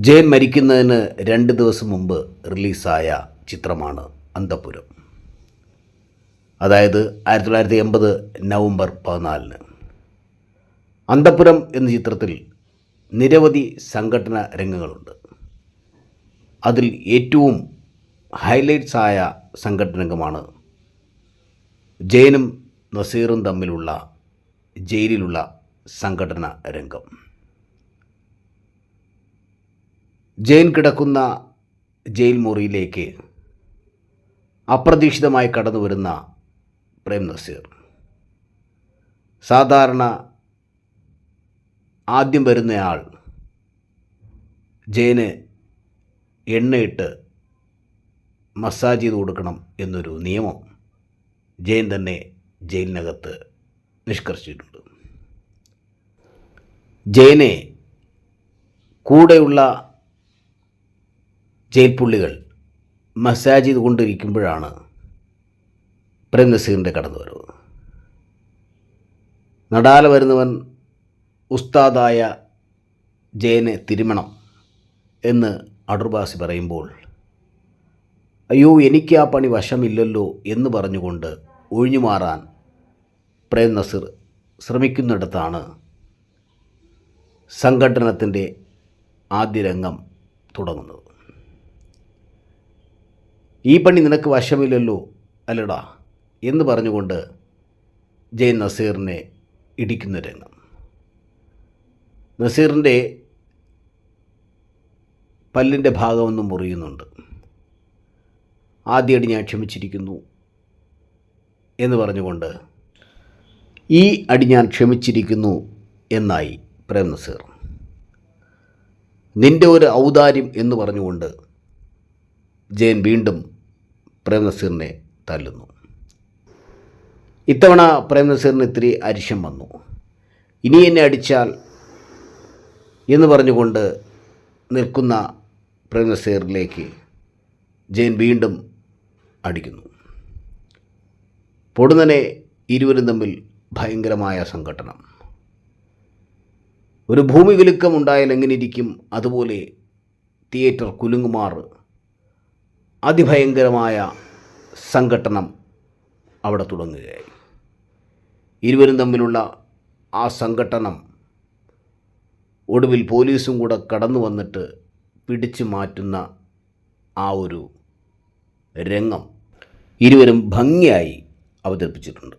ജയൻ മരിക്കുന്നതിന് രണ്ട് ദിവസം മുമ്പ് റിലീസായ ചിത്രമാണ് അന്തപുരം. അതായത് ആയിരത്തി തൊള്ളായിരത്തി എൺപത് നവംബർ പതിനാലിന്. അന്തപുരം എന്ന ചിത്രത്തിൽ നിരവധി സംഘടന രംഗങ്ങളുണ്ട്. അതിൽ ഏറ്റവും ഹൈലൈറ്റ്സ് ആയ സംഘടന രംഗമാണ് ജയനും നസീറും തമ്മിലുള്ള ജയിലിലുള്ള സംഘടന രംഗം. ജയിൻ കിടക്കുന്ന ജയിൽ മുറിയിലേക്ക് അപ്രതീക്ഷിതമായി കടന്നു വരുന്ന പ്രേം നസീർ. സാധാരണ ആദ്യം വരുന്നയാൾ ജയന് എണ്ണയിട്ട് മസാജ് ചെയ്ത് കൊടുക്കണം എന്നൊരു നിയമം ജയൻ തന്നെ ജയിലിനകത്ത് നിഷ്കർഷിച്ചിട്ടുണ്ട്. ജയനെ കൂടെയുള്ള ജയിൽ പുള്ളികൾ മസാജ് ചെയ്തുകൊണ്ടിരിക്കുമ്പോഴാണ് പ്രേം നസീറിന്റെ കടന്നുവരവ്. നടാല വരുന്നവൻ ഉസ്താദായ ജയനെ തിരുമണം എന്ന് അടൂർബാസി പറയുമ്പോൾ അയ്യോ എനിക്ക് ആ പണി വശമില്ലല്ലോ എന്ന് പറഞ്ഞുകൊണ്ട് ഒഴിഞ്ഞു മാറാൻ പ്രേം നസീർ ശ്രമിക്കുന്നിടത്താണ് സംഘടനത്തിന്റെ ആദ്യ രംഗം തുടങ്ങുന്നത്. ഈ പണി നിനക്ക് വശമില്ലല്ലോ അല്ലടാ എന്ന് പറഞ്ഞുകൊണ്ട് ജയൻ നസീറിനെ ഇടിക്കുന്ന രംഗം. നസീറിന്റെ പല്ലിന്റെ ഭാഗമൊന്നും മുറിയുന്നുണ്ട്. ആദ്യമായിട്ട് ഞാൻ ക്ഷമിച്ചിരിക്കുന്നു എന്ന് പറഞ്ഞുകൊണ്ട് ഈ അടി ഞാൻ ക്ഷമിച്ചിരിക്കുന്നു എന്നായി പ്രേം നസീർ. നിന്റെ ഒരു ഔദാര്യം എന്ന് പറഞ്ഞുകൊണ്ട് ജയൻ വീണ്ടും പ്രേം നസീറിനെ തല്ലുന്നു. ഇത്തവണ പ്രേം നസീറിന് ഇത്തിരി അരിശം വന്നു. ഇനി എന്നെ അടിച്ചാൽ എന്ന് പറഞ്ഞുകൊണ്ട് നിൽക്കുന്ന പ്രേം നസീറിലേക്ക് ജയൻ വീണ്ടും അടിക്കുന്നു. പൊടുന്നനെ ഇരുവരും തമ്മിൽ ഭയങ്കരമായ സംഘട്ടനം. ഒരു ഭൂമി വിലുക്കം ഉണ്ടായാൽ എങ്ങനെ ഇരിക്കും? അതുപോലെ തിയേറ്റർ കുലുങ്ങുമാർ അതിഭയങ്കരമായ സംഘട്ടനം അവിടെ തുടങ്ങുകയായി. ഇരുവരും തമ്മിലുള്ള ആ സംഘട്ടനം ഒടുവിൽ പോലീസും കൂടെ കടന്നു വന്നിട്ട് പിടിച്ചു മാറ്റുന്ന ആ ഒരു രംഗം ഇരുവരും ഭംഗിയായി അവതരിപ്പിച്ചിട്ടുണ്ട്.